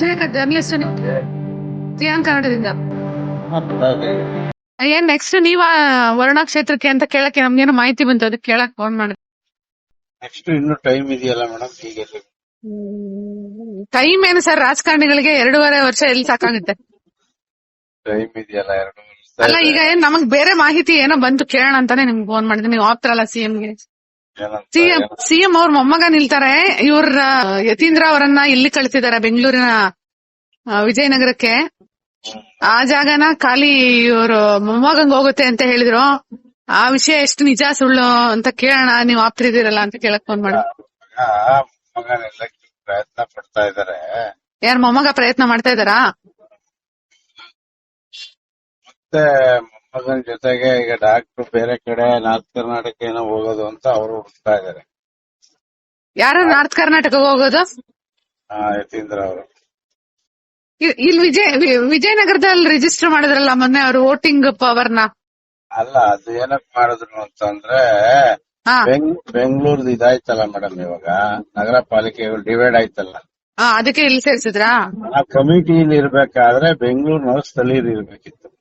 Shekhar journalist Xi'an ಕನ್ನಡದಿಂದ ಏನ್ next ನೀವ ವರ್ಣ ಕ್ಷೇತ್ರಕ್ಕೆ ಅಂತ ಕೇಳಕ್ಕೆ ನಮ್ಗೇನು ಮಾಹಿತಿ ಬಂತು ಅದಕ್ಕೆ ಕೇಳಕ್ ಫೋನ್ ಮಾಡಿದೆ. ನೆಕ್ಸ್ಟ್ ಇನ್ನು ಟೈಮ್ ಇದೆಯಲ್ಲ ಮೇಡಮ್ ಹೀಗೆ. ಟೈಮ್ ಏನು ಸರ್ ರಾಜಕಾರಣಿಗಳಿಗೆ ಎರಡೂವರೆ ವರ್ಷ ಎಲ್ಲಿ ಸಾಕಾಗುತ್ತೆ? ಟೈಮ್ ಇದೆಯಲ್ಲ ಎರಡು ಅಲ್ಲ ಈಗ ಏನ್ ನಮಗ್ ಬೇರೆ ಮಾಹಿತಿ ಏನೋ ಬಂತು ಕೇಳೋಣ ಅಂತಾನೆ ನಿಮ್ಗೆ ಫೋನ್ ಮಾಡಿದೆ. ನೀವು ಆಪ್ತಾರಲ್ಲ ಸಿಎಂಗೆ ಸಿಎಂ ಸಿಎಂ ಅವ್ರ ಮೊಮ್ಮಗ ನಿಲ್ತಾರೆ. ಇವ್ರ ಯತೀಂದ್ರ ಅವರನ್ನ ಇಲ್ಲಿ ಕಳಿಸಿದ್ದಾರೆ ಬೆಂಗಳೂರಿನ ವಿಜಯನಗರಕ್ಕೆ. ಆ ಜಾಗನ ಖಾಲಿ ಇವರು ಮೊಮ್ಮಗಂಗ್ ಹೋಗುತ್ತೆ ಅಂತ ಹೇಳಿದ್ರು. ಆ ವಿಷಯ ಎಷ್ಟು ನಿಜ ಸುಳ್ಳು ಅಂತ ಕೇಳೋಣ. ನೀವು ಆಪ್ತಿದ್ದೀರಲ್ಲ ಅಂತ ಕೇಳಕ್ ಫೋನ್ ಮಾಡಿ. ಪ್ರಯತ್ನ ಪಡ್ತಾ ಇದಾರೆ. ಯಾರ ಮೊಮ್ಮಗ ಪ್ರಯತ್ನ ಮಾಡ್ತಾ ಇದಾರಾ ಮತ್ತೆ ಮೊಮ್ಮಗನ ಜೊತೆಗೆ ಈಗ ಡಾಕ್ಟರ್ ಬೇರೆ ಕಡೆ ನಾರ್ತ್ ಕರ್ನಾಟಕ ಏನೋ ಹೋಗೋದು ಅಂತ ಅವರು ಹುಡುಕ್ತಾ ಇದಾರೆ. ಯಾರು ನಾರ್ತ್ ಕರ್ನಾಟಕ ಹೋಗೋದು? ಆ, ಯತೀಂದ್ರ ಅವರು. ಇ- ಇಲ್ಲಿ ವಿಜಯ ವಿ- ವಿಜಯನಗರದಲ್ಲಿ ರಿಜಿಸ್ಟರ್ ಮಾಡಿದ್ರಲ್ಲ ಮೊನ್ನೆ ಅವರು ವೋಟಿಂಗ್ ಪವರ್ನ ಅಲ್ಲ ಅದು ಏನಕ್ ಮಾಡಿದ್ರು ಅಂತಂದ್ರೆ ಹಾ. ಬೆಂಗ್ ಬೆಂಗಳೂರ್ದು ಇದಾಯ್ತಲ್ಲ ಮೇಡಮ್ ಇವಾಗ. ನಗರ ಪಾಲಿಕೆಗಳು ಡಿವೈಡ್ ಆಯ್ತಲ್ಲ. ಹಾ ಅದಕ್ಕೆ ಇಲ್ಲಿ ಸೇರ್ಸಿದ್ರಾ? ಆ ಕಮಿಟಿಲಿ ಇರ್ಬೇಕಾದ್ರೆ ಬೆಂಗಳೂರಿನವ್ರು ಸ್ಥಳೀಯರು ಇರ್ಬೇಕಿತ್ತು.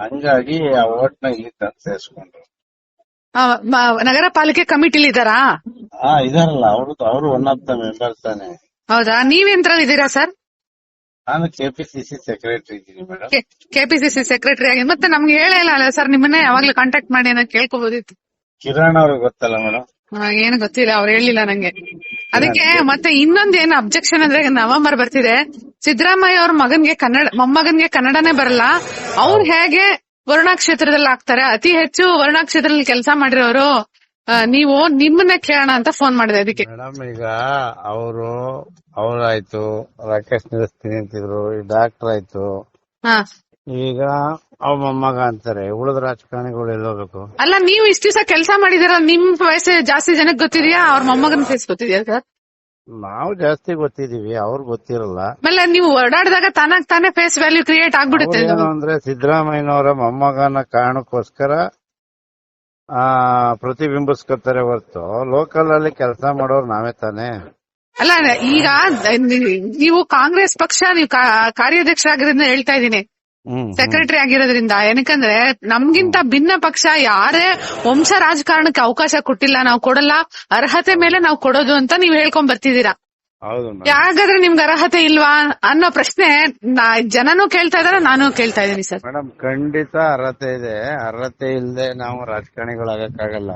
ಹಂಗಾಗಿ ಆ ಓಟ್ನ ಇಲ್ಲಿ ತಂದು ಸೇರ್ಸ್ಕೊಂಡ್ರು. ಆ, ಮ- ನಗರ ಪಾಲಿಕೆ ಕಮಿಟಿಲಿ ಇದಾರಾ ಹಾ ಇದಾರಲ್ಲ ಅವರು ಅವರು ಒನ್ ಆಫ್ ದ ಮೆಂಬರ್ ತಾನೆ. ಹೌದಾ? ನೀವೇಂದ್ರಲ್ಲಿದ್ದೀರಾ ಸರ್? ನಾನು ಕೆಪಿಸಿಸಿ ಸೆಕ್ರೆಟರಿ ಇದ್ದೀನಿ ಮೇಡಮ್ ಕೆಪಿಸಿಸಿ ಸೆಕ್ರೆಟರಿ ಆಗಿ ಮತ್ತೆ ನಮ್ಗೆ ಹೇಳೇ ಇಲ್ಲ ಅಲ್ಲ ಸರ್ ನಿಮ್ಮನ್ನೇ ಯಾವಾಗ್ಲೂ ಕಾಂಟ್ಯಾಕ್ಟ್ ಮಾಡಿ ಅಂತ ಕೇಳ್ಕೋಬಹುದಿತ್ತು ಕಿರಣ್ ಅವ್ರಿಗೆ ಗೊತ್ತಲ್ಲ ಮೇಡಮ್ ಏನು ಗೊತ್ತಿಲ್ಲ ಅವ್ರು ಹೇಳಿಲ್ಲ ನಂಗೆ. ಅದಕ್ಕೆ ಮತ್ತೆ ಇನ್ನೊಂದ್ ಏನು ಅಬ್ಜೆಕ್ಷನ್ ಅಂದ್ರೆ ನವೆಂಬರ್ ಬರ್ತಿದೆ. ಸಿದ್ದರಾಮಯ್ಯ ಅವ್ರ ಮಗನ್ಗೆ ಕನ್ನಡ ಮೊಮ್ಮಗನ್ಗೆ ಕನ್ನಡನೇ ಬರಲ್ಲ. ಅವ್ರು ಹೇಗೆ ವರುಣಾ ಕ್ಷೇತ್ರದಲ್ಲಿ ಆಗ್ತಾರೆ? ಅತಿ ಹೆಚ್ಚು ವರುಣಾ ಕ್ಷೇತ್ರದಲ್ಲಿ ಕೆಲಸ ಮಾಡಿರೋರು ನೀವು ನಿಮ್ಮನ್ನ ಕೇಳೋಣ ಅಂತ ಫೋನ್ ಮಾಡಿದೆ ಅದಕ್ಕೆ. ಮೇಡಮ್ ಈಗ ಅವರು ಅವರಾಯ್ತು ರಾಕೇಶ್ ನಿಲ್ಲಿಸ್ತೀನಿ ಅಂತಿದ್ರು ಡಾಕ್ಟರ್ ಆಯ್ತು. ಹಾ. ಈಗ ಅವ ಮೊಮ್ಮಗ ಅಂತಾರೆ ಉಳಿದ ರಾಜಕಾರಣಿಗಳು ಎಲ್ಲೋಗ್ಬೇಕು ಅಲ್ಲ ನೀವು ಇಷ್ಟ ದಿವಸ ಕೆಲಸ ಮಾಡಿದಿರ ನಿಮ್ ವಯಸ್ಸು ಜಾಸ್ತಿ ಜನಕ್ಕೆ ಗೊತ್ತಿದ್ಯಾ? ಅವ್ರ ಮೊಮ್ಮಗನ ಫೇಸ್ ಗೊತ್ತಿದ್ಯಾ ಸರ್? ನಾವು ಜಾಸ್ತಿ ಗೊತ್ತಿದೀವಿ ಅವ್ರ ಗೊತ್ತಿರಲ್ಲ. ಆಮೇಲೆ ನೀವು ಓಡಾಡಿದಾಗ ತಾನಾಗ್ ತಾನೇ ಫೇಸ್ ವ್ಯಾಲ್ಯೂ ಕ್ರಿಯೇಟ್ ಆಗ್ಬಿಡುತ್ತೆ. ಏನು ಅಂದ್ರೆ ಸಿದ್ದರಾಮಯ್ಯನವರ ಮೊಮ್ಮಗನ ಕಾರಣಕ್ಕೋಸ್ಕರ ಆ ಪ್ರತಿಬಿಂಬಿಸ್ಕೊತಾರೆ ಹೊರತು. ಲೋಕಲ್ ಅಲ್ಲಿ ಕೆಲಸ ಮಾಡೋರು ನಾವೇ ತಾನೇ. ಅಲ್ಲ ಈಗ ನೀವು ಕಾಂಗ್ರೆಸ್ ಪಕ್ಷ ನೀವು ಕಾ- ಕಾರ್ಯಾಧ್ಯಕ್ಷರಾಗಿರೋದ್ರಿಂದ ಹೇಳ್ತಾ ಹ್ಮ್. ಸೆಕ್ರೆಟರಿ ಆಗಿರೋದ್ರಿಂದ ಏನಕ್ಕಂದ್ರೆ ನಮ್ಗಿಂತ ಭಿನ್ನ ಪಕ್ಷ ಯಾರೇ ವಂಶ ರಾಜಕಾರಣಕ್ಕೆ ಅವಕಾಶ ಕೊಟ್ಟಿಲ್ಲ ನಾವು ಕೊಡಲ್ಲ ಅರ್ಹತೆ ಮೇಲೆ ನಾವು ಕೊಡೋದು ಅಂತ ನೀವ್ ಹೇಳ್ಕೊಂಡ್ ಬರ್ತಿದ್ದೀರಾ? ಯಾಗಾದ್ರೆ ನಿಮ್ಗೆ ಅರ್ಹತೆ ಇಲ್ವಾ ಅನ್ನೋ ಪ್ರಶ್ನೆ ಜನನೂ ಕೇಳ್ತಾ ಇದಾರೆ ನಾನು ಕೇಳ್ತಾ ಇದ್ದೀನಿ ಸರ್. ಮೇಡಮ್ ಖಂಡಿತ ಅರ್ಹತೆ ಇದೆ. ಅರ್ಹತೆ ಇಲ್ಲದೆ ನಾವು ರಾಜಕಾರಣಿಗಳಾಗಕ್ಕಾಗಲ್ಲ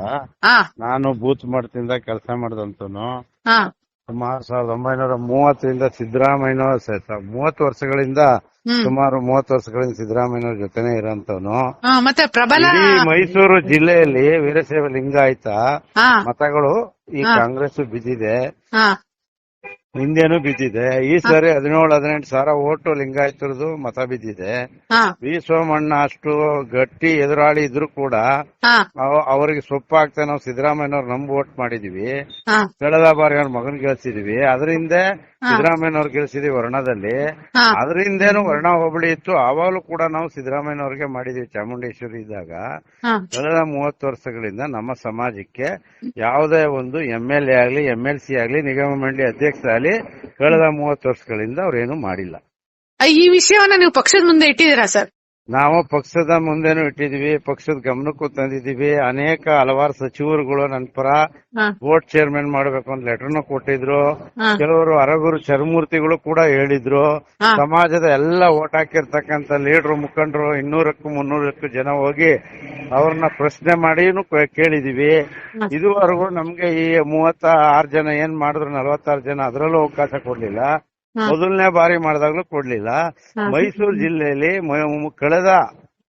ನಾನು ಬೂತ್ ಮಾಡ್ತಿಂದ ಕೆಲಸ ಮಾಡಿದಂತನು ಹಾ. ಸುಮಾರು ಸಾವಿರದ ಒಂಬೈನೂರ ಮೂವತ್ತರಿಂದ ಸಿದ್ದರಾಮಯ್ಯನವರ ಸಹಿತ ಮೂವತ್ತು ವರ್ಷಗಳಿಂದ ಸುಮಾರು ಮೂವತ್ತು ವರ್ಷಗಳಿಂದ ಸಿದ್ದರಾಮಯ್ಯನವ್ರ ಜೊತೆನೆ ಇರೋಂತವನು ಮತ್ತೆ ಪ್ರಬಲ ಇಡೀ ಮೈಸೂರು ಜಿಲ್ಲೆಯಲ್ಲಿ ವೀರಶೈವ ಲಿಂಗಾಯತ ಮತಗಳು ಈ ಕಾಂಗ್ರೆಸ್ ಬಿದ್ದಿದೆ. ಹಿಂದೆನೂ ಬಿದ್ದಿದೆ. ಈ ಸರಿ ಹದಿನೇಳು ಹದಿನೆಂಟು ಸಾವಿರ ಓಟು ಲಿಂಗಾಯತರದು ಮತ ಬಿದ್ದಿದೆ. ವಿ ಸೋಮಣ್ಣ ಅಷ್ಟು ಗಟ್ಟಿ ಎದುರಾಳಿ ಇದ್ರು ಕೂಡ ಅವ್ರಿಗೆ ಅವ- ಅವರಿಗೆ ಸೊಪ್ಪಾಗ್ತಾ ನಾವು ಸಿದ್ದರಾಮಯ್ಯನವ್ರು ನಮ್ಗೆ ವೋಟ್ ಮಾಡಿದೀವಿ. ಕಳೆದ ಬಾರಿ ಅವ್ರ ಮಗನ್ ಗೆಲ್ಸಿದೀವಿ. ಅದರಿಂದ ಸಿದ್ದರಾಮಯ್ಯನವ್ರು ಗೆಲ್ಸಿದೀವಿ ವರ್ಣದಲ್ಲಿ. ಅದ್ರ ಅದರಿಂದೇನು ವರ್ಣ ಹೋಬಳಿ ಇತ್ತು ಆವಾಗಲೂ ಕೂಡ ನಾವು ಸಿದ್ದರಾಮಯ್ಯನವ್ರಿಗೆ ಮಾಡಿದೀವಿ ಚಾಮುಂಡೇಶ್ವರಿ ಇದ್ದಾಗ. ಕಳೆದ ಮೂವತ್ತು ವರ್ಷಗಳಿಂದ ನಮ್ಮ ಸಮಾಜಕ್ಕೆ ಯಾವುದೇ ಒಂದು ಎಂ ಎಲ್ ಎ ಆಗ್ಲಿ ಎಂ ಎಲ್ ಸಿ ಆಗ್ಲಿ ನಿಗಮ ಮಂಡಳಿ ಅಧ್ಯಕ್ಷ ಆಗ್ಲಿ ಕಳೆದ ಮೂವತ್ತು ವರ್ಷಗಳಿಂದ ಅವ್ರೇನು ಮಾಡಿಲ್ಲ. ಈ ವಿಷಯವನ್ನ ನೀವು ಪಕ್ಷದ ಮುಂದೆ ಇಟ್ಟಿದ್ದೀರಾ ಸರ್? ನಾವು ಪಕ್ಷದ ಮುಂದೆನೂ ಇಟ್ಟಿದೀವಿ ಪಕ್ಷದ ಗಮನಕ್ಕೂ ತಂದಿದೀವಿ ಅನೇಕ ಹಲವಾರು ಸಚಿವರುಗಳು ನನ್ನ ಪರ ವೋಟ್ ಬೋರ್ಡ್ ಚೇರ್ಮನ್ ಮಾಡ್ಬೇಕು ಅಂತ ಲೆಟರ್ನು ಕೊಟ್ಟಿದ್ರು. ಕೆಲವರು ಅರಗುರು ಚರಮೂರ್ತಿಗಳು ಕೂಡ ಹೇಳಿದ್ರು. ಸಮಾಜದ ಎಲ್ಲ ಓಟ್ ಹಾಕಿರ್ತಕ್ಕಂತ ಲೀಡರ್ ಮುಖಂಡರು ಇನ್ನೂರಕ್ಕೂ ಮುನ್ನೂರಕ್ಕೂ ಜನ ಹೋಗಿ ಅವ್ರನ್ನ ಪ್ರಶ್ನೆ ಮಾಡಿನೂ ಕೇಳಿದೀವಿ. ಇದುವರೆಗೂ ನಮ್ಗೆ ಈ ಮೂವತ್ತ ಆರು ಜನ ಏನ್ ಮಾಡಿದ್ರು ನಲವತ್ತಾರು ಜನ ಅದರಲ್ಲೂ ಅವಕಾಶ ಕೊಡ್ಲಿಲ್ಲ. ಮೊದಲನೇ ಬಾರಿ ಮಾಡಿದಾಗ್ಲೂ ಕೊಡ್ಲಿಲ್ಲ. ಮೈಸೂರು ಜಿಲ್ಲೆಯಲ್ಲಿ ಕಳೆದ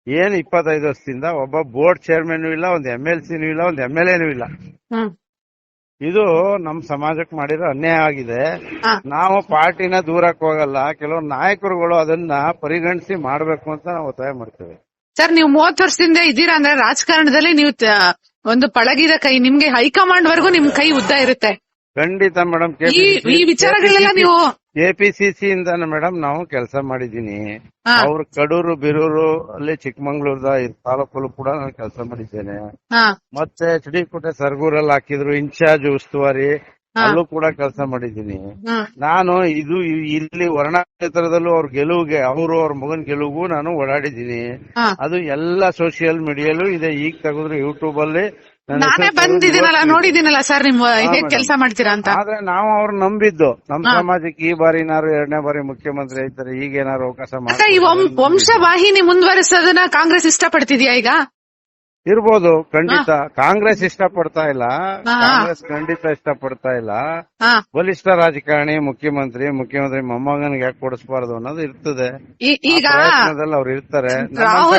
ಏನ್ ಇಪ್ಪತ್ತೈದು ವರ್ಷದಿಂದ ಒಬ್ಬ ಬೋರ್ಡ್ ಚೇರ್ಮನ್ ಇಲ್ಲ ಒಂದ್ ಎಂ ಎಲ್ ಸಿನೂ ಇಲ್ಲ ಒಂದ್ ಎಂ ಎಲ್ ಎನು ಇಲ್ಲ. ಇದು ನಮ್ ಸಮಾಜಕ್ಕೆ ಮಾಡಿರೋ ಅನ್ಯಾಯ ಆಗಿದೆ. ನಾವು ಪಾರ್ಟಿನ ದೂರಕ್ಕೆ ಹೋಗಲ್ಲ ಕೆಲವು ನಾಯಕರುಗಳು ಅದನ್ನ ಪರಿಗಣಿಸಿ ಮಾಡ್ಬೇಕು ಅಂತ ನಾವು ಒತ್ತಾಯ ಮಾಡ್ತೇವೆ. ಸರ್ ನೀವು ಮೂವತ್ತು ವರ್ಷದಿಂದ ಇದ್ದೀರಾ ಅಂದ್ರೆ ರಾಜಕಾರಣದಲ್ಲಿ ನೀವು ಒಂದು ಪಳಗಿದ ಕೈ ನಿಮ್ಗೆ ಹೈಕಮಾಂಡ್ ವರ್ಗೂ ನಿಮ್ ಕೈ ಉದ್ದ ಇರುತ್ತೆ. ಖಂಡಿತ ಮೇಡಮ್ ಈ ವಿಚಾರಗಳೆಲ್ಲ ನೀವು ಎಪಿಸಿಸಿ ಇಂದ ಮೇಡಮ್ ನಾವು ಕೆಲಸ ಮಾಡಿದೀನಿ ಅವ್ರ ಕಡೂರು ಬಿರೂರು ಅಲ್ಲಿ ಚಿಕ್ಕಮಂಗ್ಳೂರ್ದ ತಾಲೂಕಲ್ಲೂ ಕೂಡ ನಾನು ಕೆಲಸ ಮಾಡಿದ್ದೇನೆ. ಮತ್ತೆ ಎಚ್ ಡಿ ಕೋಟೆ ಸರ್ಗೂರಲ್ಲಿ ಹಾಕಿದ್ರು ಇನ್ಚಾರ್ಜ್ ಉಸ್ತುವಾರಿ ಅಲ್ಲೂ ಕೂಡ ಕೆಲಸ ಮಾಡಿದ್ದೀನಿ. ನಾನು ಇದು ಇಲ್ಲಿ ವರ್ಣ ಕ್ಷೇತ್ರದಲ್ಲೂ ಅವ್ರ ಗೆಲುವಿಗೆ ಅವರು ಅವ್ರ ಮಗನ್ ಗೆಲುವಿಗೂ ನಾನು ಓಡಾಡಿದ್ದೀನಿ. ಅದು ಎಲ್ಲಾ ಸೋಷಿಯಲ್ ಮೀಡಿಯಲ್ಲೂ ಇದೆ. ಈಗ ತೆಗೆದ್ರು ಯೂಟ್ಯೂಬ್ ಅಲ್ಲಿ ನಾನೇ ಬಂದಿದ್ದೀನಲ್ಲ ನೋಡಿದೀನಲ್ಲ ನೋಡಿದ್ದೀನಲ್ಲ ಸರ್ ನಿಮ್ ಹೇಗ್. ಕೆಲಸ ಮಾಡ್ತೀರಾ ಅಂತ. ಆದ್ರೆ ನಾವು ಅವ್ರು ನಂಬಿದ್ದು. ನಮ್. ಸಮಾಜಕ್ಕೆ ಈ ಬಾರಿ ಏನಾದ್ರು ಎರಡನೇ ಬಾರಿ ಮುಖ್ಯಮಂತ್ರಿ ಆಯ್ತಾರೆ ಈಗ ಏನಾರು ಅವಕಾಶ ಮಾಡಿ ಈ ವಂಶವಾಹಿನಿ ಮುಂದುವರಿಸೋದನ್ನ ಕಾಂಗ್ರೆಸ್ ಇಷ್ಟಪಡ್ತಿದ್ಯಾ ಈಗ? ಇರ್ಬೋದು ಖಂಡಿತ. ಕಾಂಗ್ರೆಸ್ ಇಷ್ಟಪಡ್ತಾ ಇಲ್ಲ. ಕಾಂಗ್ರೆಸ್ ಖಂಡಿತ ಇಷ್ಟಪಡ್ತಾ ಇಲ್ಲ. ಬಲಿಷ್ಠ ರಾಜಕಾರಣಿ ಮುಖ್ಯಮಂತ್ರಿ ಮುಖ್ಯಮಂತ್ರಿ ಮೊಮ್ಮಗನಿಗೆ ಯಾಕೆ ಕೊಡಿಸಬಾರದು ಅನ್ನೋದು ಇರ್ತದೆ. ಅವ್ರು ಇರ್ತಾರೆ.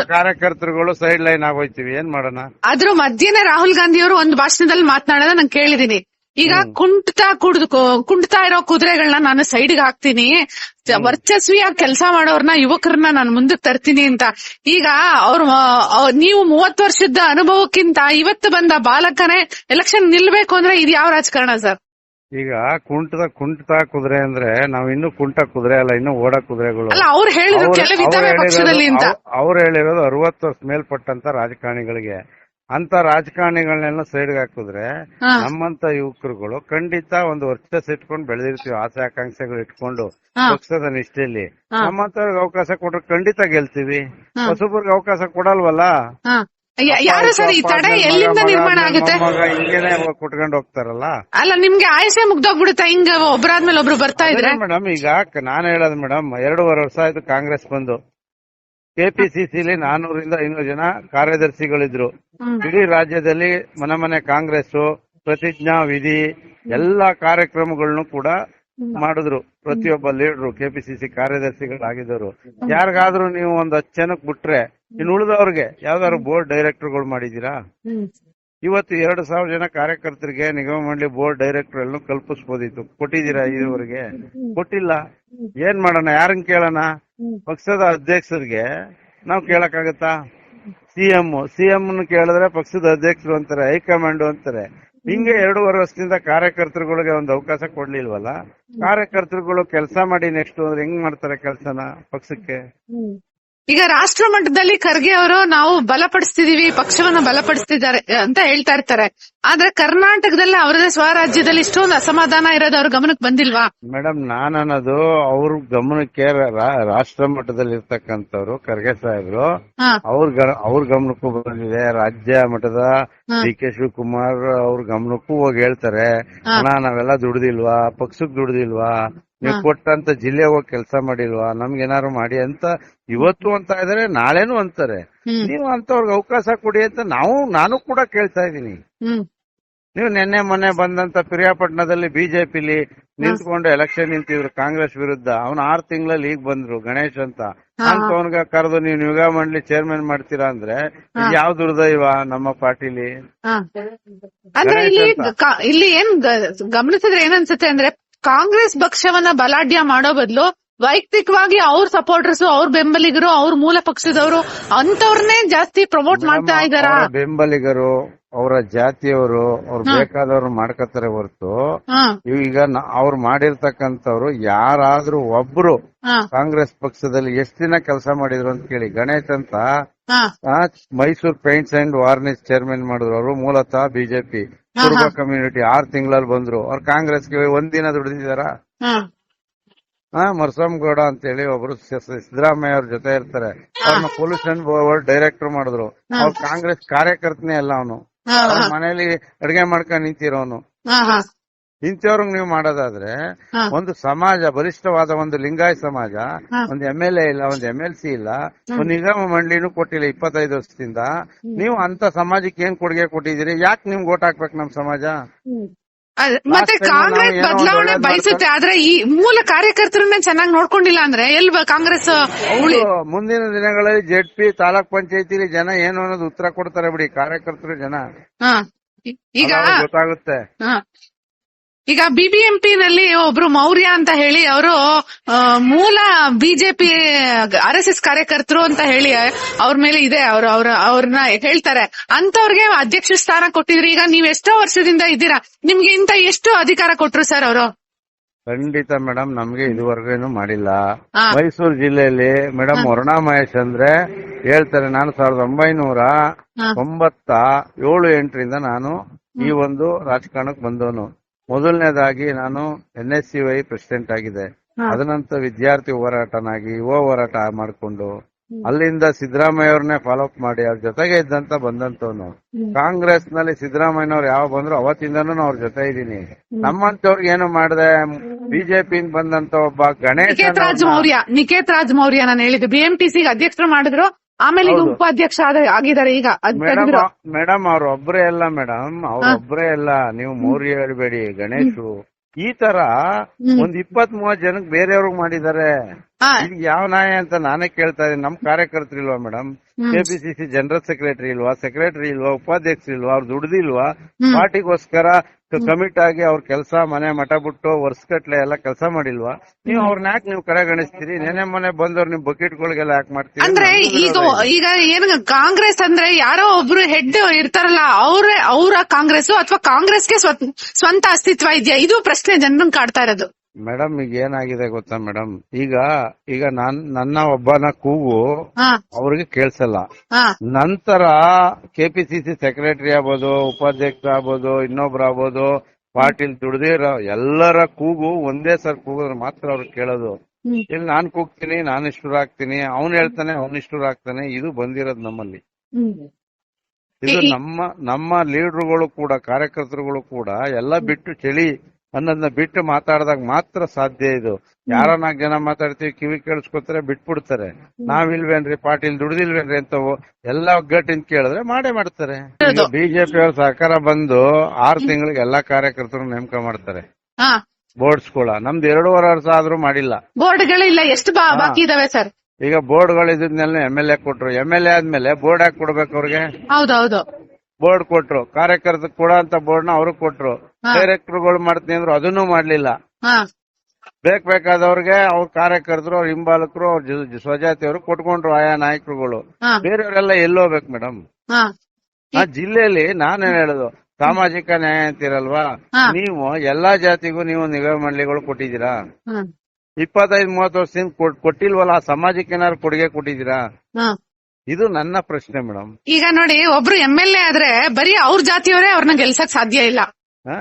ಕಾರ್ಯಕರ್ತರುಗಳು ಸೈಡ್ ಲೈನ್ ಆಗೋಯ್ತಿವಿ. ಏನ್ ಮಾಡೋಣ? ಅದ್ರ ಮಧ್ಯೆನೆ ರಾಹುಲ್ ಗಾಂಧಿ ಅವರು ಒಂದು ಭಾಷಣದಲ್ಲಿ ಮಾತನಾಡೋದ ನಾನು ಕೇಳಿದೀನಿ ಈಗ ಕುಂಟ್ತಾ ಕುಡ್ದು ಕುಂಟ್ತಾ ಇರೋ ಕುದುರೆಗಳನ್ನ ನಾನು ಸೈಡ್ಗೆ ಹಾಕ್ತೀನಿ. ವರ್ಚಸ್ವಿಯಾಗಿ ಕೆಲಸ ಮಾಡೋರ್ನ ಯುವಕರನ್ನ ನಾನು ಮುಂದಕ್ಕೆ ತರ್ತೀನಿ ಅಂತ. ಈಗ ಅವ್ರು ನೀವು ಮೂವತ್ ವರ್ಷದ ಅನುಭವಕ್ಕಿಂತ ಇವತ್ತು ಬಂದ ಬಾಲಕನೇ ಎಲೆಕ್ಷನ್ ನಿಲ್ಬೇಕು ಅಂದ್ರೆ ಇದು ಯಾವ ರಾಜಕಾರಣ ಸರ್? ಈಗ ಕುಂಟದ ಕುಂಟದ ಕುದುರೆ ಅಂದ್ರೆ ನಾವ್ ಇನ್ನು ಕುಂಟ ಕುದುರೆ ಅಲ್ಲ ಇನ್ನು ಓಡ ಕುದುರೆಗಳು. ಅಲ್ಲ ಅವ್ರು ಹೇಳಿದ್ರು ಕೆಲವಿದ್ದಾವೆ ಪಕ್ಷದಲ್ಲಿ ಅಂತ ಅವ್ರು ಹೇಳಿರೋದು ಅರವತ್ತು ವರ್ಷ ಮೇಲ್ಪಟ್ಟಂತ ರಾಜಕಾರಣಿಗಳಿಗೆ. ಅಂತ ರಾಜಕಾರಣಿಗಳನ್ನೆಲ್ಲ ಸೈಡ್ಗೆ ಹಾಕಿದ್ರೆ ನಮ್ಮಂತ ಯುವಕರುಗಳು ಖಂಡಿತ ಒಂದು ವರ್ಚಸ್ ಇಟ್ಕೊಂಡು ಬೆಳೆದಿರ್ತೀವಿ ಆಸೆ ಆಕಾಂಕ್ಷೆಗಳು ಇಟ್ಕೊಂಡು. ಪಕ್ಷದ ನಿಷ್ಠೆಯಲ್ಲಿ. ನಮ್ಮಂತವ್ರಿಗೆ ಅವಕಾಶ ಕೊಟ್ರೆ ಖಂಡಿತ ಗೆಲ್ತೀವಿ. ಹೊಸಬ್ರಿಗೆ ಅವಕಾಶ ಕೊಡಲ್ವಲ್ಲ? ಕುಟ್ಕೊಂಡು ಹೋಗ್ತಾರಲ್ಲ? ಅಲ್ಲ ನಿಮ್ಗೆ ಆಯಸೆ ಮುಗ್ದೋಗ್ಬಿಡುತ್ತೆ? ಹಿಂಗ ಒಬ್ಬರಾದ್ಮೇಲೆ ಒಬ್ರು ಬರ್ತಾ ಇದ್ರೆ? ಮೇಡಮ್ ಈಗ ನಾನು ನಾನ್ ಹೇಳೋದು ಮೇಡಮ್ ಎರಡೂವರೆ ವರ್ಷ ಆಯ್ತು ಕಾಂಗ್ರೆಸ್ ಬಂದು. ಕೆಪಿಸಿಸಿಲಿ ನಾನೂರಿಂದ ಐನೂರು ಜನ ಕಾರ್ಯದರ್ಶಿಗಳಿದ್ರು. ಇಡೀ ರಾಜ್ಯದಲ್ಲಿ ಮನೆ ಮನೆ ಕಾಂಗ್ರೆಸ್ ಪ್ರತಿಜ್ಞಾ ವಿಧಿ ಎಲ್ಲಾ ಕಾರ್ಯಕ್ರಮಗಳನ್ನು ಕೂಡ ಮಾಡಿದ್ರು. ಪ್ರತಿಯೊಬ್ಬ ಲೀಡರ್ ಕೆಪಿಸಿಸಿ ಕಾರ್ಯದರ್ಶಿಗಳಾಗಿದ್ದವರು. ಯಾರಿಗಾದ್ರೂ ನೀವು ಒಂದ್ ಹತ್ತು ಜನಕ್ಕೆ ಬಿಟ್ರೆ ಇನ್ನು ಉಳಿದವ್ರಿಗೆ ಯಾವ್ದಾದ್ರು ಬೋರ್ಡ್ ಡೈರೆಕ್ಟರ್ಗಳು ಮಾಡಿದೀರಾ. ಇವತ್ತು ಎರಡು ಸಾವಿರ ಜನ ಕಾರ್ಯಕರ್ತರಿಗೆ ನಿಗಮ ಮಂಡಳಿ ಬೋರ್ಡ್ ಡೈರೆಕ್ಟರ್ ಎಲ್ಲ ಕಲ್ಪಿಸಬಹುದಿತ್ತು ಕೊಟ್ಟಿದ್ದೀರಾ ಇದುವರೆಗೆ? ಕೊಟ್ಟಿಲ್ಲ. ಏನ್ ಮಾಡೋಣ? ಯಾರನ್ನ ಕೇಳೋಣ? ಪಕ್ಷದ ಅಧ್ಯಕ್ಷರಿಗೆ ನಾವು ಕೇಳಕ್ಕಾಗತ್ತಾ? ಸಿಎಂ ಸಿಎಂ ಕೇಳಿದ್ರೆ ಪಕ್ಷದ ಅಧ್ಯಕ್ಷರು ಅಂತಾರೆ ಹೈಕಮಾಂಡ್ ಅಂತಾರೆ. ಹಿಂಗೆ ಎರಡೂವರೆ ವರ್ಷದಿಂದ ಕಾರ್ಯಕರ್ತರುಗಳಿಗೆ ಒಂದು ಅವಕಾಶ ಕೊಡ್ಲಿಲ್ವಲ್ಲ? ಕಾರ್ಯಕರ್ತರುಗಳು ಕೆಲಸ ಮಾಡಿ ನೆಕ್ಸ್ಟ್ ಅಂದ್ರೆ ಹೆಂಗ್ ಮಾಡ್ತಾರೆ ಕೆಲಸನ ಪಕ್ಷಕ್ಕೆ? ಈಗ ರಾಷ್ಟ್ರ ಮಟ್ಟದಲ್ಲಿ ಖರ್ಗೆ ಅವರು ನಾವು ಬಲಪಡಿಸ್ತಿದೀವಿ ಪಕ್ಷವನ್ನ ಬಲಪಡಿಸ್ತಿದ್ದಾರೆ ಅಂತ ಹೇಳ್ತಾ ಇರ್ತಾರೆ. ಆದ್ರೆ ಕರ್ನಾಟಕದಲ್ಲಿ ಅವರದೇ ಸ್ವರಾಜ್ಯದಲ್ಲಿ ಇಷ್ಟೊಂದು ಅಸಮಾಧಾನ ಇರೋದು ಅವ್ರ ಗಮನಕ್ಕೆ ಬಂದಿಲ್ವಾ? ಮೇಡಮ್ ನಾನು ಅನ್ನೋದು ಅವ್ರ ಗಮನಕ್ಕೆ ರಾಷ್ಟ್ರ ಮಟ್ಟದಲ್ಲಿ ಇರ್ತಕ್ಕಂಥವ್ರು ಖರ್ಗೆ ಸಾಹೇಬ್ರು ಅವ್ರ ಅವ್ರ ಗಮನಕ್ಕೂ ಬಂದಿದೆ. ರಾಜ್ಯ ಮಟ್ಟದ. ಡಿ ಕೆ ಶಿವಕುಮಾರ್ ಅವ್ರ ಗಮನಕ್ಕೂ ಹೋಗಿ ಹೇಳ್ತಾರೆ. ನಾವೆಲ್ಲ ದುಡ್ದಿಲ್ವಾ? ಪಕ್ಷಕ್ ದುಡ್ದಿಲ್ವಾ? ನೀವು. ಕೊಟ್ಟಂತ ಜಿಲ್ಲೆ ಹೋಗಿ ಕೆಲಸ ಮಾಡಿಲ್ವಾ? ನಮ್ಗೆ ಏನಾರು ಮಾಡಿ ಅಂತ ಇವತ್ತು ಅಂತ ಇದಾರೆ ನಾಳೆನು ಅಂತಾರೆ. ನೀವು ಅಂತವ್ರಿಗೆ ಅವಕಾಶ ಕೊಡಿ ಅಂತ ನಾವು ನಾನು ಕೂಡ ಕೇಳ್ತಾ ಇದೀನಿ ನೀವು ನಿನ್ನೆ ಮೊನ್ನೆ ಬಂದಂತ ಪಿರಿಯಾಪಟ್ಟಣದಲ್ಲಿ ಬಿಜೆಪಿಲಿ ನಿಂತ್ಕೊಂಡು ಎಲೆಕ್ಷನ್ ನಿಂತಿದ್ರು ಕಾಂಗ್ರೆಸ್ ವಿರುದ್ಧ. ಅವ್ನು ಆರ್ ತಿಂಗಳಲ್ಲಿ ಈಗ ಬಂದ್ರು ಗಣೇಶ್ ಅಂತ. ಅಂತ ಅಂತವನ್ಗ ಕರೆದು ನೀವು ನಿಗಾ ಮಂಡಳಿ ಚೇರ್ಮನ್ ಮಾಡ್ತೀರಾ ಅಂದ್ರೆ ಯಾವ ದುರ್ದೈವ ನಮ್ಮ ಪಾರ್ಟಿಲಿ ಅಂದ್ರೆ ಇಲ್ಲಿ ಇಲ್ಲಿ ಏನ್ ಗಮನಿಸಿದ್ರೆ ಏನನ್ಸುತ್ತೆ ಅಂದ್ರೆ ಕಾಂಗ್ರೆಸ್ ಪಕ್ಷವನ್ನ ಬಲಾಢ್ಯ ಮಾಡೋ ಬದಲು ವೈಯಕ್ತಿಕವಾಗಿ ಅವ್ರ ಸಪೋರ್ಟರ್ಸ್ ಅವ್ರ ಬೆಂಬಲಿಗರು ಅವ್ರ ಮೂಲ ಪಕ್ಷದವರು ಅಂತವ್ರನ್ನೇ ಜಾಸ್ತಿ ಪ್ರಮೋಟ್ ಮಾಡ್ತಾ ಇದಾರ? ಬೆಂಬಲಿಗರು ಅವರ ಜಾತಿಯವರು ಅವ್ರು ಬೇಕಾದವ್ರು ಮಾಡ್ಕೋತಾರೆ ಹೊರತು ಈಗ ಅವ್ರು ಮಾಡಿರ್ತಕ್ಕಂಥವ್ರು ಯಾರಾದ್ರೂ ಒಬ್ರು ಕಾಂಗ್ರೆಸ್ ಪಕ್ಷದಲ್ಲಿ ಎಷ್ಟ್ ದಿನ ಕೆಲಸ ಮಾಡಿದ್ರು ಅಂತ ಕೇಳಿ. ಗಣೇಶ್ ಅಂತ Mysore paints and varnish chairman ಮಾಡಿದ್ರು. ಅವರು ಮೂಲತಃ ಬಿಜೆಪಿ ಕುರುಬ ಕಮ್ಯುನಿಟಿ ಆರ್ ತಿಂಗಳಲ್ಲಿ ಬಂದ್ರು. ಅವ್ರು ಕಾಂಗ್ರೆಸ್ಗೆ ಒಂದಿನ ದುಡಿದಿದಾರ ಹಾ. ಮರ್ಸಂಗೌಡ ಅಂತ ಹೇಳಿ ಒಬ್ರು ಸಿದ್ದರಾಮಯ್ಯ ಅವ್ರ ಜೊತೆ ಇರ್ತಾರೆ. ಅವ್ರನ್ನ ಪೊಲ್ಯೂಷನ್ ಬೋರ್ಡ್ ಡೈರೆಕ್ಟರ್ ಮಾಡಿದ್ರು. ಅವ್ರು ಕಾಂಗ್ರೆಸ್ ಕಾರ್ಯಕರ್ತನೇ ಅಲ್ಲ ಅವನು. ಮನೇಲಿ ಅಡಿಗೆ ಮಾಡ್ಕೊಂಡ್ ನಿಂತಿರೋನು. ಇಂಥವ್ರಿಗೆ ನೀವು ಮಾಡೋದಾದ್ರೆ ಒಂದು ಸಮಾಜ ಬಲಿಷ್ಠವಾದ ಒಂದು ಲಿಂಗಾಯ ಸಮಾಜ. ಒಂದು ಎಂ ಎಲ್ ಎ ಇಲ್ಲ ಒಂದು ಎಂ ಎಲ್ ಸಿ ಇಲ್ಲ ಒಂದು ನಿಗಮ ಮಂಡಳಿನೂ ಕೊಟ್ಟಿಲ್ಲ ಇಪ್ಪತ್ತೈದು ವರ್ಷದಿಂದ. ನೀವು ಅಂತ ಸಮಾಜಕ್ಕೆ ಏನ್ ಕೊಡುಗೆ ಕೊಟ್ಟಿದ್ದೀರಿ? ಯಾಕೆ ನಿಮ್ಗೆ ಓಟ್ ಹಾಕ್ಬೇಕು ನಮ್ ಸಮಾಜ? ಮತ್ತೆ ಕಾಂಗ್ರೆಸ್ ಬದಲಾವಣೆ ಬಯಸುತ್ತೆ ಆದ್ರೆ ಈ ಮೂಲ ಕಾರ್ಯಕರ್ತರನ್ನ ಚೆನ್ನಾಗಿ ನೋಡ್ಕೊಂಡಿಲ್ಲ ಅಂದ್ರೆ ಎಲ್ ಕಾಂಗ್ರೆಸ್ ಮುಂದಿನ ದಿನಗಳಲ್ಲಿ ಜೆಡ್ ಪಿ ತಾಲೂಕ್ ಪಂಚಾಯತಿಲಿ ಜನ ಏನು ಅನ್ನೋದು ಉತ್ತರ ಕೊಡ್ತಾರೆ ಬಿಡಿ ಕಾರ್ಯಕರ್ತರು ಜನ. ಈಗ ಗೊತ್ತಾಗುತ್ತೆ. ಈಗ ಬಿಬಿಎಂಪಿ ನಲ್ಲಿ ಒಬ್ರು ಮೌರ್ಯ ಅಂತ ಹೇಳಿ ಅವರು ಮೂಲ ಬಿಜೆಪಿ ಆರ್ ಎಸ್ ಎಸ್ ಕಾರ್ಯಕರ್ತರು ಅಂತ ಹೇಳಿ ಅವ್ರ ಮೇಲೆ ಇದೆ. ಅವರು ಅವ್ರ ಅವ್ರನ್ನ ಹೇಳ್ತಾರೆ. ಅಂತವ್ರಿಗೆ ಅಧ್ಯಕ್ಷ ಸ್ಥಾನ ಕೊಟ್ಟಿದ್ರಿ. ಈಗ ನೀವ್ ಎಷ್ಟೋ ವರ್ಷದಿಂದ ಇದ್ದೀರಾ. ನಿಮ್ಗೆ ಇಂತ ಎಷ್ಟು ಅಧಿಕಾರ ಕೊಟ್ರು ಸರ್ ಅವರು? ಖಂಡಿತ ಮೇಡಮ್ ನಮ್ಗೆ ಇದುವರೆಗೂ ಏನು ಮಾಡಿಲ್ಲ. ಮೈಸೂರು ಜಿಲ್ಲೆಯಲ್ಲಿ ಮೇಡಮ್ ವರುಣಾ ಮಹೇಶ್ ಅಂದ್ರೆ ಹೇಳ್ತಾರೆ ನಾನು ಸಾವಿರದ ಒಂಬೈನೂರ. ತೊಂಬತ್ತ ಏಳು ಎಂಟರಿಂದ ನಾನು ಈ ಒಂದು ರಾಜಕಾರಣಕ್ಕೆ ಬಂದವನು. ಮೊದಲನೇದಾಗಿ ನಾನು N S C Y president ಆಗಿದೆ. ಅದನಂತ ಅದನಂತರ ವಿದ್ಯಾರ್ಥಿ ಹೋರಾಟನಾಗಿ ಯುವ ಹೋರಾಟ ಮಾಡ್ಕೊಂಡು ಅಲ್ಲಿಂದ ಸಿದ್ದರಾಮಯ್ಯ ಅವ್ರನ್ನೇ ಫಾಲೋ ಅಪ್ ಮಾಡಿ ಅವ್ರ ಜೊತೆಗೆ ಇದ್ದಂತ ಬಂದಂತವನು. ಕಾಂಗ್ರೆಸ್ನಲ್ಲಿ ಸಿದ್ದರಾಮಯ್ಯನವ್ರು ಯಾವ ಬಂದ್ರು ಅವತ್ತಿಂದನೂ ಅವ್ರ ಜೊತೆ ಇದೀನಿ ನಮ್ಮಂತವ್ರಿಗೆ ಏನು ಮಾಡಿದೆ? ಬಿಜೆಪಿ ಬಂದಂತ ಒಬ್ಬ ಗಣೇಶ್ ನಿಕೇತ್ ರಾಜ್ ಮೌರ್ಯ ನಿಕೇತ್ ರಾಜ್ ಮೌರ್ಯ ನಾನು ಹೇಳಿದ್ದು. ಬಿಎಂಟಿಸಿ ಅಧ್ಯಕ್ಷರು ಮಾಡಿದ್ರು. ಆಮೇಲೆ ಈಗ ಹೌದು. ಉಪಾಧ್ಯಕ್ಷ ಆದ- ಆಗಿದ್ದಾರೆ ಈಗ. ಅದ್ ಮೇಡಮ್ ತೆಗ್ದ್ರು. ಮೇಡಮ್ ಅವ್ರ ಒಬ್ರೇ ಅಲ್ಲ ಮೇಡಮ್. ಅವ್ರ ಒಬ್ರೇ ಅಲ್ಲ. ನೀವು ಮೌರ್ಯ ಹೇಳ್ಬೇಡಿ ಗಣೇಶು. ಈ ತರ ಹ್ಮ್. ಒಂದ್ ಇಪ್ಪತ್ ಮೂವತ್ ಜನಕ್ಕೆ ಬೇರೆಯವ್ರಿಗೆ ಮಾಡಿದ್ದಾರೆ. ಹಾ, ಯಾವ ನಾಯ ಅಂತ ನಾನೇ ಕೇಳ್ತಾ ಇದ್ದೀನಿ. ನಮ್ ಕಾರ್ಯಕರ್ತರು ಇಲ್ವಾ ಮೇಡಮ್? ಹ್ಮ್. ಕೆಪಿಸಿಸಿ ಜನರಲ್ ಸೆಕ್ರೆಟರಿ ಇಲ್ವಾ ಸೆಕ್ರೆಟರಿ ಇಲ್ವಾ ಉಪಾಧ್ಯಕ್ಷರು ಇಲ್ವಾ ಅವ್ರು ದುಡ್ದಿಲ್ವಾ? ಹ್ಮ್. ಪಾರ್ಟಿಗೋಸ್ಕರ ಕಮಿಟ್ ಆಗಿ ಅವ್ರ ಕೆಲಸ ಮನೆ ಮಠ ಬಿಟ್ಟು ವರ್ಷಗಟ್ಲೆ ಎಲ್ಲ ಕೆಲಸ ಮಾಡಿಲ್ವಾ? ನೀವು ಅವ್ರನ್ನ ಯಾಕೆ ನೀವು ಕಡೆಗಣಿಸ್ತೀರಿ ನೆನೆ ಮನೆ ಬಂದವ್ರು ನಿಮ್ ಬಕೆಟ್ಗಳಿಗೆಲ್ಲ ಯಾಕೆ ಮಾಡ್ತೀವಿ ಅಂದ್ರೆ ಈಗ ಈಗ ಏನು ಕಾಂಗ್ರೆಸ್ ಅಂದ್ರೆ ಯಾರೋ ಒಬ್ರು ಹೆಡ್ ಇರ್ತಾರಲ್ಲ ಅವ್ರೇ ಅವರ ಕಾಂಗ್ರೆಸ್ ಅಥವಾ ಕಾಂಗ್ರೆಸ್ಗೆ ಸ್ವ- ಸ್ವಂತ ಅಸ್ತಿತ್ವ ಇದೆಯಾ? ಇದು ಪ್ರಶ್ನೆ ಜನರನ್ನ ಕಾಡ್ತಾ ಇರೋದು. ಮೇಡಮ್ ಈಗ ಏನಾಗಿದೆ ಗೊತ್ತಾ ಮೇಡಮ್? ಈಗ ಈಗ ನಾನ್ ನನ್ನ ಒಬ್ಬನ ಕೂಗು ಅವ್ರಿಗೆ ಕೇಳ್ಸಲ್ಲ. ನಂತರ ಕೆಪಿಸಿಸಿ ಸೆಕ್ರೆಟರಿ ಆಗ್ಬೋದು ಉಪಾಧ್ಯಕ್ಷ ಆಗ್ಬೋದು ಇನ್ನೊಬ್ರು ಆಗ್ಬೋದು ಪಾಟೀಲ್ ದುಡ್ದಿರೋ ಎಲ್ಲರ ಕೂಗು ಒಂದೇ ಸರ್ ಕೂಗಿದ್ರೆ ಮಾತ್ರ ಅವ್ರು ಕೇಳೋದು. ಇಲ್ಲಿ ನಾನ್ ಕೂಗ್ತೀನಿ ನಾನು ಇಷ್ಟು ಹಾಕ್ತೀನಿ ಅವ್ನ್ ಹೇಳ್ತಾನೆ ಅವ್ನ್ ಇಷ್ಟು ಆಗ್ತಾನೆ ಇದು ಬಂದಿರೋದು ನಮ್ಮಲ್ಲಿ. ಇದು ನಮ್ಮ ನಮ್ಮ ಲೀಡರ್ಗಳು ಕೂಡ ಕಾರ್ಯಕರ್ತರುಗಳು ಕೂಡ ಎಲ್ಲ ಬಿಟ್ಟು ಚಳಿ ಅನ್ನೋದನ್ನ ಬಿಟ್ಟು ಮಾತಾಡಿದಾಗ ಮಾತ್ರ ಸಾಧ್ಯ ಇದು. ಯಾರೋ ನಾಲ್ಕು ಜನ ಮಾತಾಡ್ತೀವಿ ಕಿವಿ ಕೇಳಿಸ್ಕೊತಾರೆ ಬಿಟ್ಬಿಡ್ತಾರೆ. ನಾವಿಲ್ವೇನ್ರಿ ಪಾಟೀಲ್ ದುಡ್ದಿಲ್ವೇನ್ರಿ ಅಂತ ಎಲ್ಲಾ ಒಗ್ಗಟ್ಟಿಂದ ಕೇಳಿದ್ರೆ ಮಾಡೇ ಮಾಡ್ತಾರೆ. ಬಿಜೆಪಿ ಅವ್ರ ಸರ್ಕಾರ ಬಂದು ಆರು ತಿಂಗಳಿಗೆ ಎಲ್ಲಾ ಕಾರ್ಯಕರ್ತರು ನೇಮಕ ಮಾಡ್ತಾರೆ. ಹಾ. ಬೋರ್ಡ್ಸ್ಗಳ ನಮ್ದು ಎರಡೂವರೆ ವರ್ಷ ಆದ್ರೂ ಮಾಡಿಲ್ಲ. ಬೋರ್ಡ್ಗಳಿಲ್ಲ ಎಷ್ಟು ಬಾಕಿ ಇದಾವೆ ಸರ್? ಈಗ ಬೋರ್ಡ್ಗಳು ಇದ್ನೆಲ್ಲ ಎಂ ಎಲ್ ಎ ಕೊಟ್ರು. ಎಂ ಎಲ್ ಎ ಆದ್ಮೇಲೆ ಬೋರ್ಡ್ ಹಾಕಿ ಕೊಡ್ಬೇಕು ಅವ್ರಿಗೆ? ಹೌದೌದು. ಬೋರ್ಡ್ ಕೊಟ್ರು. ಕಾರ್ಯಕರ್ತ ಕೂಡ ಅಂತ ಬೋರ್ಡ್ನ ಅವ್ರಿಗೆ ಕೊಟ್ರು. ಡೈರೆಕ್ಟರ್ ಡೈರೆಕ್ಟರ್ಗಳು ಮಾಡ್ತೀನಿ ಅಂದ್ರು ಅದನ್ನೂ ಮಾಡ್ಲಿಲ್ಲ. ಬೇಕ್ ಬೇಕಾದವ್ರಿಗೆ ಅವ್ರ ಕಾರ್ಯಕರ್ತರು ಅವ್ರ ಹಿಂಬಾಲಕರು ಅವ್ರ ಸ್ವಜಾತಿಯವರು ಕೊಟ್ಕೊಂಡ್ರು ಆಯಾ ನಾಯಕರುಗಳು. ಬೇರೆಯವರೆಲ್ಲ ಎಲ್ಲೋಗ್ಬೇಕು ಮೇಡಮ್ ಆ ಜಿಲ್ಲೆಯಲ್ಲಿ ನಾನೇನ್ ಹೇಳುದು ಸಾಮಾಜಿಕ ನ್ಯಾಯ ಅಂತೀರಲ್ವಾ. ನೀವು ಎಲ್ಲಾ ಜಾತಿಗೂ ನೀವು ನಿಗಮ ಮಂಡಳಿಗಳು ಕೊಟ್ಟಿದ್ದೀರಾ? ಇಪ್ಪತ್ತೈದು ಮೂವತ್ತು ವರ್ಷದಿಂದ ಕೊಟ್- ಕೊಟ್ಟಿಲ್ವಲ್ಲ ಆ ಸಮಾಜಕ್ಕೆ ಏನಾದ್ರು ಕೊಡುಗೆ ಕೊಟ್ಟಿದ್ದೀರಾ? ಇದು ನನ್ನ ಪ್ರಶ್ನೆ ಮೇಡಮ್ ಈಗ ನೋಡಿ ಒಬ್ರು ಎಂ ಎಲ್ ಎ ಆದ್ರೆ ಬರೀ ಅವ್ರ ಜಾತಿಯವರೇ ಅವ್ರನ್ನ ಗೆಲ್ಸಕ್ ಸಾಧ್ಯ ಇಲ್ಲ.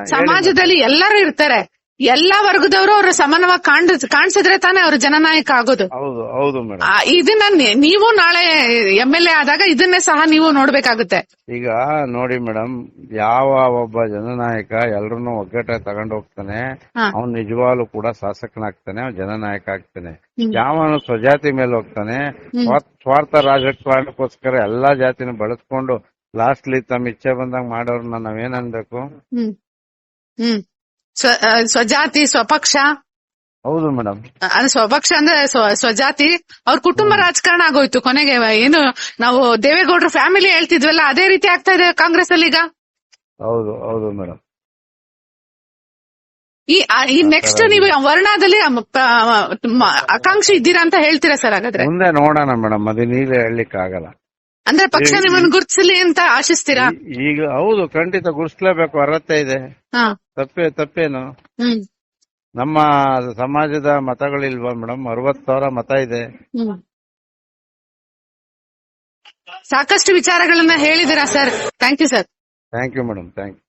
ಸಮಾಜದಲ್ಲಿ ಎಲ್ಲರೂ ಇರ್ತಾರೆ. ಎಲ್ಲಾ ವರ್ಗದವರು ಅವ್ರ ಸಮಾನವಾಗಿ ಕಾಣ್ ಕಾಣಿಸಿದ್ರೆ ತಾನೇ ಅವ್ರ ಜನನಾಯಕ ಆಗೋದು. ಹೌದು ಹೌದು ಮೇಡಮ್. ಇದನ್ನ ನಿ- ನೀವು ನಾಳೆ ಎಂ ಎಲ್ ಎ ಆದಾಗ ಇದನ್ನೇ ಸಹ ನೀವು ನೋಡ್ಬೇಕಾಗುತ್ತೆ. ಈಗ ನೋಡಿ ಮೇಡಮ್ ಯಾವ ಒಬ್ಬ ಜನನಾಯಕ ಎಲ್ರನ್ನೂ ಒಗ್ಗಟ್ಟ ತಗೊಂಡ್ ಹೋಗ್ತಾನೆ ಹಾ. ಅವ್ನು ನಿಜವಾಗ್ಲೂ ಕೂಡ ಶಾಸಕನಾಗ್ತಾನೆ ಅವ್ನು ಜನನಾಯಕ ಆಗ್ತಾನೆ. ಯಾವನು ಸ್ವಜಾತಿ ಮೇಲೆ ಹೋಗ್ತಾನೆ ಸ್ವಾರ್ಥ- ಸ್ವಾರ್ಥ ರಾಜಕಾರಣಕ್ಕೋಸ್ಕರ ಎಲ್ಲಾ ಜಾತಿನ ಬಳಸ್ಕೊಂಡು ಲಾಸ್ಟ್ಲಿ ತಮ್ಮ ಇಚ್ಛೆ ಬಂದಾಗ ಮಾಡೋರ್ನ ನಾವೇನ್ ಅನ್ಬೇಕು? ಹ್ಮ್. ಹ್ಮ್. ಸ್ವ- ಆ, ಸ್ವಜಾತಿ ಸ್ವಪಕ್ಷ. ಹೌದು ಮೇಡಮ್ ಅಂದ್ರೆ ಸ್ವಪಕ್ಷ ಅಂದ್ರೆ ಸ್ವ- ಸ್ವಜಾತಿ. ಅವ್ರ ಕುಟುಂಬ ರಾಜಕಾರಣ ಆಗೋಯ್ತು ಕೊನೆಗೆ. ಏನು ನಾವು ದೇವೇಗೌಡರ ಫ್ಯಾಮಿಲಿ ಹೇಳ್ತಿದ್ವಲ್ಲ ಅದೇ ರೀತಿ ಆಗ್ತಾ ಇದೆ ಕಾಂಗ್ರೆಸ್ ಅಲ್ಲಿ ಈಗ? ಹೌದು ಹೌದು ಮೇಡಮ್ ಈ ಆ- ಈ ನೆಕ್ಸ್ಟ್ ನೀವು ವರ್ಣದಲ್ಲಿ ಅಮ್- ಪ- ಮ- ಆಕಾಂಕ್ಷಿ ಇದ್ದೀರಾ ಅಂತ ಹೇಳ್ತೀರಾ ಸರ್ ಹಾಗಾದ್ರೆ? ಮುಂದೆ ನೋಡೋಣ ಮೇಡಮ್ ಅದೇ ನೀವೇ ಹೇಳಲಿಕ್ಕೆ ಆಗಲ್ಲ ಅಂದ್ರೆ ಪಕ್ಷ ನಿಮ್ಮನ್ನು ಗುರುತಿಸಲಿ ಅಂತ ಆಶಿಸ್ತೀರಾ? ಈಗ ಹೌದು ಖಂಡಿತ ಗುರುತಿಸಲೇಬೇಕು ಅರ್ಹತೆ ಇದೆ. ತಪ್ಪೇ ತಪ್ಪೇನು? ನಮ್ಮ ಸಮಾಜದ ಮತಗಳಿಲ್ವಾ ಮೇಡಮ್? ಅರವತ್ ಸಾವಿರ ಮತ ಇದೆ. ಸಾಕಷ್ಟು ವಿಚಾರಗಳನ್ನ ಹೇಳಿದಿರಾ sir? Thank you sir. Thank you madam thank you.